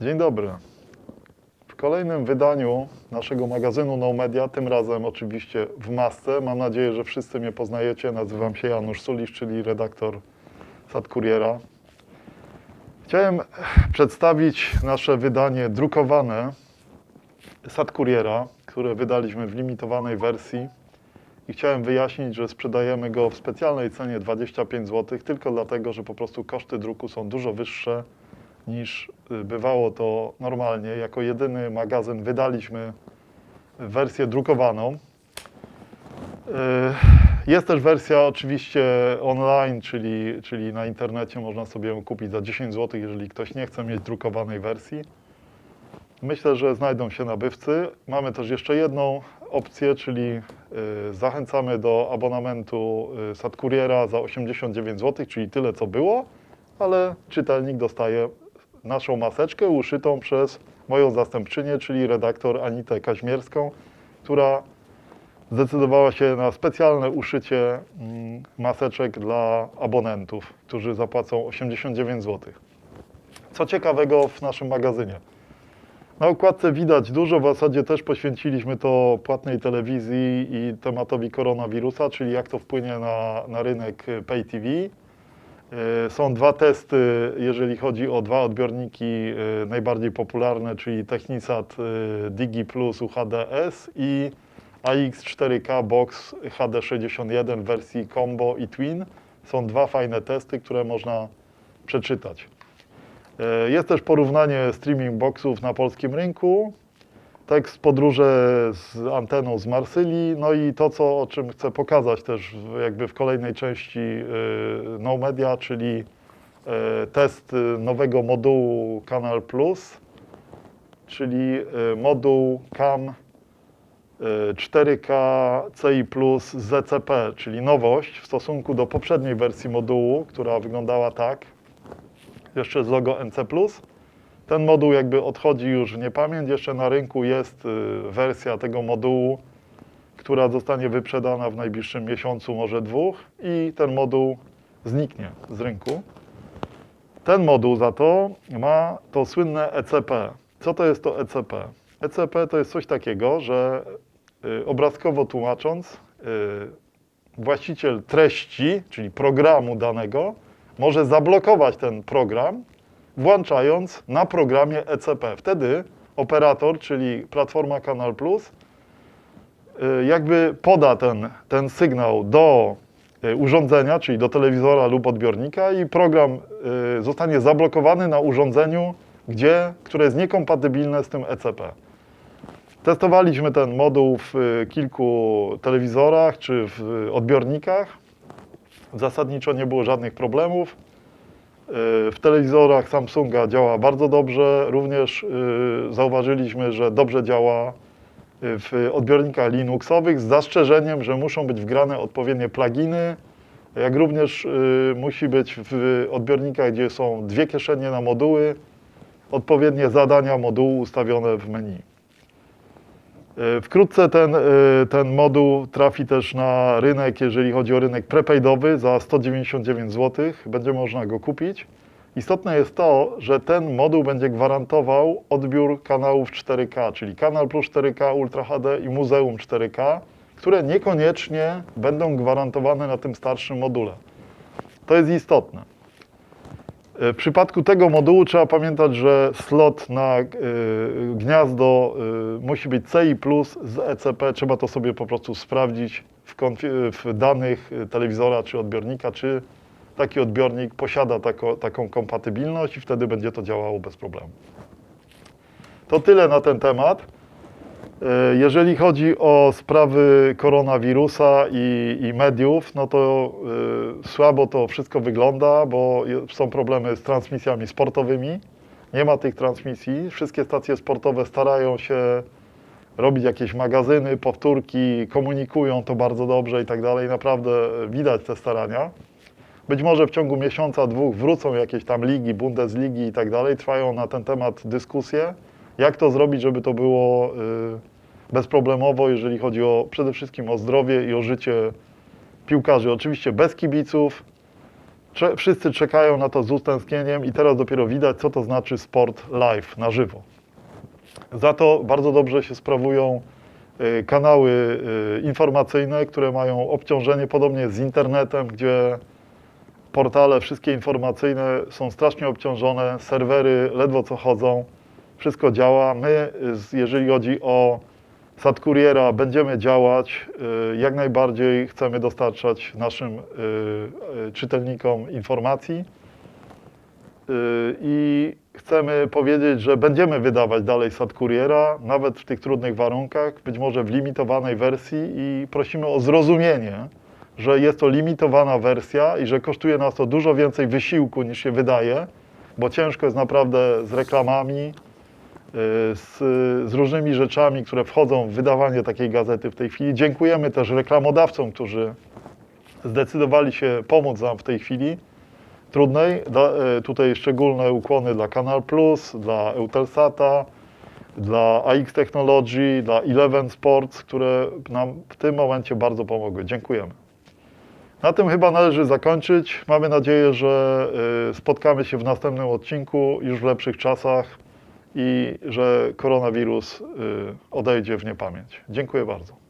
Dzień dobry. W kolejnym wydaniu naszego magazynu No Media, tym razem oczywiście w masce. Mam nadzieję, że wszyscy mnie poznajecie. Nazywam się Janusz Sulisz, czyli redaktor Sad Kuriera. Chciałem przedstawić nasze wydanie drukowane Sad Kuriera, które wydaliśmy w limitowanej wersji. I chciałem wyjaśnić, że sprzedajemy go w specjalnej cenie 25 zł, tylko dlatego, że po prostu koszty druku są dużo wyższe niż y, bywało to normalnie. Jako jedyny magazyn wydaliśmy wersję drukowaną. Jest też wersja oczywiście online, czyli, czyli na internecie można sobie ją kupić za 10 zł, jeżeli ktoś nie chce mieć drukowanej wersji. Myślę, że znajdą się nabywcy. Mamy też jeszcze jedną opcję, czyli y, zachęcamy do abonamentu y, Sad Kuriera za 89 zł, czyli tyle co było, ale czytelnik dostaje naszą maseczkę uszytą przez moją zastępczynię, czyli redaktor Anitę Kaźmierską, która zdecydowała się na specjalne uszycie mm, maseczek dla abonentów, którzy zapłacą 89 zł. Co ciekawego w naszym magazynie? Na okładce widać dużo, w zasadzie też poświęciliśmy to płatnej telewizji i tematowi koronawirusa, czyli jak to wpłynie na, na rynek pay TV. Y, Są dwa testy, jeżeli chodzi o dwa odbiorniki y, najbardziej popularne, czyli Technisat y, Digi Plus UHDS i AX4K Box HD61 w wersji Combo i Twin. Są dwa fajne testy, które można przeczytać. E, Jest też porównanie streaming boxów na polskim rynku, tekst podróże z anteną z Marsylii, no i to, co, o czym chcę pokazać też jakby w kolejnej części e, No Media, czyli e, test nowego modułu Canal Plus, czyli moduł CAM 4K CI Plus ZCP, czyli nowość w stosunku do poprzedniej wersji modułu, która wyglądała tak, jeszcze z logo NC+. Ten moduł jakby odchodzi już w niepamięć. Jeszcze na rynku jest y, wersja tego modułu, która zostanie wyprzedana w najbliższym miesiącu, może dwóch i ten moduł zniknie z rynku. Ten moduł za to ma to słynne ECP. Co to jest to ECP? ECP to jest coś takiego, że y, obrazkowo tłumacząc, y, właściciel treści, czyli programu danego, może zablokować ten program, włączając na programie ECP. Wtedy operator, czyli platforma Kanal Plus, y, jakby poda ten, ten sygnał do urządzenia, czyli do telewizora lub odbiornika i program zostanie zablokowany na urządzeniu, gdzie, które jest niekompatybilne z tym ECP. Testowaliśmy ten moduł w y, kilku telewizorach czy w y, odbiornikach. Zasadniczo nie było żadnych problemów. Y, W telewizorach Samsunga działa bardzo dobrze. Również zauważyliśmy, że dobrze działa w odbiornikach Linuxowych z zastrzeżeniem, że muszą być wgrane odpowiednie pluginy, jak również musi być w odbiornikach, gdzie są dwie kieszenie na moduły, odpowiednie zadania modułu ustawione w menu. E, Wkrótce ten, e, ten moduł trafi też na rynek, jeżeli chodzi o rynek prepaidowy za 199 zł. Będzie można go kupić. Istotne jest to, że ten moduł będzie gwarantował odbiór kanałów 4K, czyli Kanal Plus 4K Ultra HD i Muzeum 4K, które niekoniecznie będą gwarantowane na tym starszym module. To jest istotne. E, W przypadku tego modułu trzeba pamiętać, że slot na y, gniazdo y, musi być CI plus z ECP. Trzeba to sobie po prostu sprawdzić w, w danych telewizora czy odbiornika, czy taki odbiornik posiada tako, taką kompatybilność i wtedy będzie to działało bez problemu. To tyle na ten temat. E, Jeżeli chodzi o sprawy koronawirusa i, i mediów, no to y, słabo to wszystko wygląda, bo są problemy z transmisjami sportowymi. Nie ma tych transmisji. Wszystkie stacje sportowe starają się robić jakieś magazyny, powtórki, komunikują to bardzo dobrze i tak dalej. Naprawdę widać te starania. Być może w ciągu miesiąca, dwóch wrócą jakieś tam ligi, Bundesligi i tak dalej. Trwają na ten temat dyskusje. Jak to zrobić, żeby to było y, bezproblemowo, jeżeli chodzi o przede wszystkim o zdrowie i o życie piłkarzy. Oczywiście bez kibiców. Cze- wszyscy czekają na to z utęsknieniem i teraz dopiero widać, co to znaczy sport live, na żywo. Za to bardzo dobrze się sprawują y, kanały y, informacyjne, które mają obciążenie podobnie z internetem, gdzie portale wszystkie informacyjne są strasznie obciążone, serwery ledwo co chodzą, wszystko działa. My, y, jeżeli chodzi o Sad Kuriera, będziemy działać. y, Jak najbardziej chcemy dostarczać naszym y, y, czytelnikom informacji. I chcemy powiedzieć, że będziemy wydawać dalej Sad Kuriera, nawet w tych trudnych warunkach, być może w limitowanej wersji i prosimy o zrozumienie, że jest to limitowana wersja i że kosztuje nas to dużo więcej wysiłku niż się wydaje, bo ciężko jest naprawdę z reklamami, z, z różnymi rzeczami, które wchodzą w wydawanie takiej gazety w tej chwili. Dziękujemy też reklamodawcom, którzy zdecydowali się pomóc nam w tej chwili trudnej. Da, e, tutaj szczególne ukłony dla Kanal Plus, dla Eutelsata, dla AX Technology, dla Eleven Sports, które nam w tym momencie bardzo pomogły. Dziękujemy. Na tym chyba należy zakończyć. Mamy nadzieję, że e, spotkamy się w następnym odcinku już w lepszych czasach i że koronawirus e, odejdzie w niepamięć. Dziękuję bardzo.